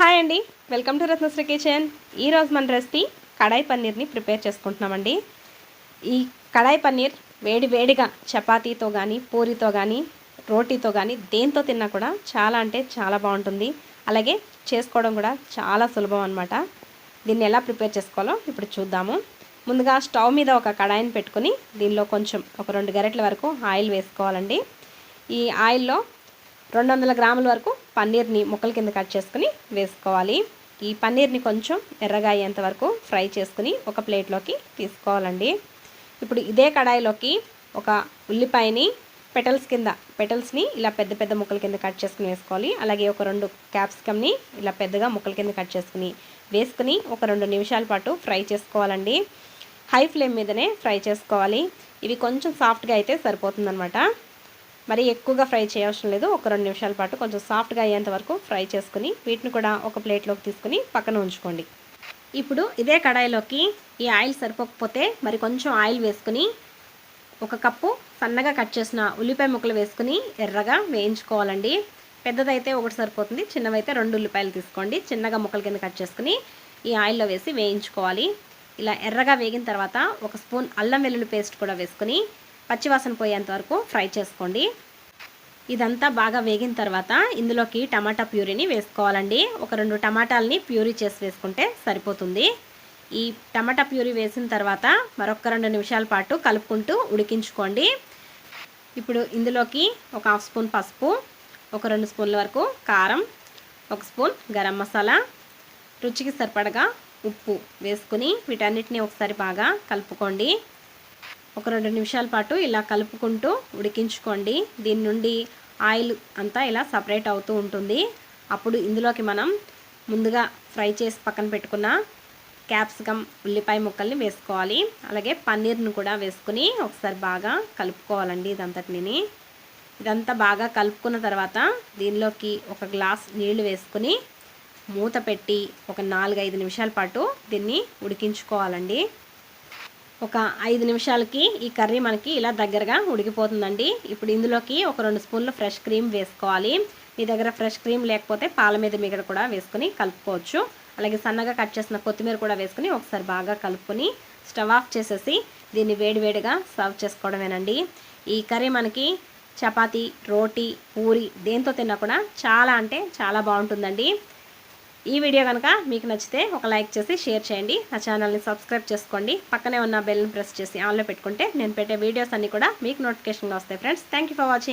Hi అండి. Welcome to Ratnasri kitchen. ఈరోజు మన రెసిపీ కడాయి పన్నీర్ని ప్రిపేర్ చేసుకుంటున్నామండి. ఈ కడాయి పన్నీర్ వేడి వేడిగా చపాతీతో కానీ పూరితో కానీ రోటీతో కానీ దేంతో తిన్నా కూడా చాలా అంటే చాలా బాగుంటుంది. అలాగే చేసుకోవడం కూడా చాలా సులభం అనమాట దీన్ని ఎలా ప్రిపేర్ చేసుకోవాలో ఇప్పుడు చూద్దాము. ముందుగా స్టవ్ మీద ఒక కడాయిని పెట్టుకుని దీనిలో కొంచెం ఒక రెండు గరెట్ల వరకు ఆయిల్ వేసుకోవాలండి. ఈ ఆయిల్లో రెండు వందల గ్రాముల వరకు పన్నీర్ని ముక్కల కింద కట్ చేసుకుని వేసుకోవాలి. ఈ పన్నీర్ని కొంచెం ఎర్రగా అయ్యేంత వరకు ఫ్రై చేసుకుని ఒక ప్లేట్లోకి తీసుకోవాలండి. ఇప్పుడు ఇదే కడాయిలోకి ఒక ఉల్లిపాయని పెటల్స్ కింద పెటల్స్ని ఇలా పెద్ద పెద్ద ముక్కల కింద కట్ చేసుకుని వేసుకోవాలి. అలాగే ఒక రెండు క్యాప్సికమ్ని ఇలా పెద్దగా ముక్కల కింద కట్ చేసుకుని వేసుకుని ఒక రెండు నిమిషాల పాటు ఫ్రై చేసుకోవాలండి. హై ఫ్లేమ్ మీదనే ఫ్రై చేసుకోవాలి. ఇవి కొంచెం సాఫ్ట్గా అయితే సరిపోతుందన్నమాట. మరి ఎక్కువగా ఫ్రై చేయవసరం లేదు. ఒక రెండు నిమిషాల పాటు కొంచెం సాఫ్ట్గా అయ్యేంత వరకు ఫ్రై చేసుకుని వీటిని కూడా ఒక ప్లేట్లోకి తీసుకుని పక్కన ఉంచుకోండి. ఇప్పుడు ఇదే కడాయిలోకి ఈ ఆయిల్ సరిపోకపోతే మరి కొంచెం ఆయిల్ వేసుకుని ఒక కప్పు సన్నగా కట్ చేసిన ఉల్లిపాయ ముక్కలు వేసుకుని ఎర్రగా వేయించుకోవాలండి. పెద్దదైతే ఒకటి సరిపోతుంది చిన్నవైతే రెండు ఉల్లిపాయలు తీసుకోండి. చిన్నగా ముక్కల కింద కట్ చేసుకుని ఈ ఆయిల్లో వేసి వేయించుకోవాలి. ఇలా ఎర్రగా వేగిన తర్వాత ఒక స్పూన్ అల్లం వెల్లుల్లి పేస్ట్ కూడా వేసుకుని పచ్చివాసన పోయేంత వరకు ఫ్రై చేసుకోండి. ఇదంతా బాగా వేగిన తర్వాత ఇందులోకి టమాటా ప్యూరీని వేసుకోవాలండి. ఒక రెండు టమాటాలని ప్యూరీ చేసి వేసుకుంటే సరిపోతుంది. ఈ టమాటా ప్యూరీ వేసిన తర్వాత మరొక రెండు నిమిషాల పాటు కలుపుకుంటూ ఉడికించుకోండి. ఇప్పుడు ఇందులోకి ఒక హాఫ్ స్పూన్ పసుపు ఒక రెండు స్పూన్ల వరకు కారం ఒక స్పూన్ గరం మసాలా రుచికి సరిపడగా ఉప్పు వేసుకుని వీటన్నిటిని ఒకసారి బాగా కలుపుకోండి. ఒక రెండు నిమిషాల పాటు ఇలా కలుపుకుంటూ ఉడికించుకోండి. దీని నుండి ఆయిల్ అంతా ఇలా సపరేట్ అవుతూ ఉంటుంది. అప్పుడు ఇందులోకి మనం ముందుగా ఫ్రై చేసి పక్కన పెట్టుకున్న క్యాప్సికమ్ ఉల్లిపాయ ముక్కల్ని వేసుకోవాలి. అలాగే పన్నీర్ను కూడా వేసుకుని ఒకసారి బాగా కలుపుకోవాలండి ఇదంతటిని. ఇదంతా బాగా కలుపుకున్న తర్వాత దీనిలోకి ఒక గ్లాస్ నీళ్ళు వేసుకుని మూత పెట్టి ఒక నాలుగైదు నిమిషాల పాటు దీన్ని ఉడికించుకోవాలండి. ఒక ఐదు నిమిషాలకి ఈ కర్రీ మనకి ఇలా దగ్గరగా ఉడికిపోతుందండి. ఇప్పుడు ఇందులోకి ఒక రెండు స్పూన్లు ఫ్రెష్ క్రీమ్ వేసుకోవాలి. మీ దగ్గర ఫ్రెష్ క్రీమ్ లేకపోతే పాల మీద మిగడ కూడా వేసుకుని కలుపుకోవచ్చు. అలాగే సన్నగా కట్ చేసిన కొత్తిమీర కూడా వేసుకుని ఒకసారి బాగా కలుపుకొని స్టవ్ ఆఫ్ చేసేసి దీన్ని వేడివేడిగా సర్వ్ చేసుకోవడమేనండి. ఈ కర్రీ మనకి చపాతీ రోటీ పూరి దేంతో తిన్నా కూడా చాలా అంటే చాలా బాగుంటుందండి. ఈ వీడియో కనుక మీకు నచ్చితే ఒక లైక్ చేసి షేర్ చేయండి. నా ఛానల్ని సబ్స్క్రైబ్ చేసుకోండి. పక్కనే ఉన్న బెల్ని ప్రెస్ చేసి ఆన్లో పెట్టుకుంటే నేను పెట్టే వీడియోస్ అన్నీ కూడా మీకు నోటిఫికేషన్గా వస్తాయి. Friends thank for watching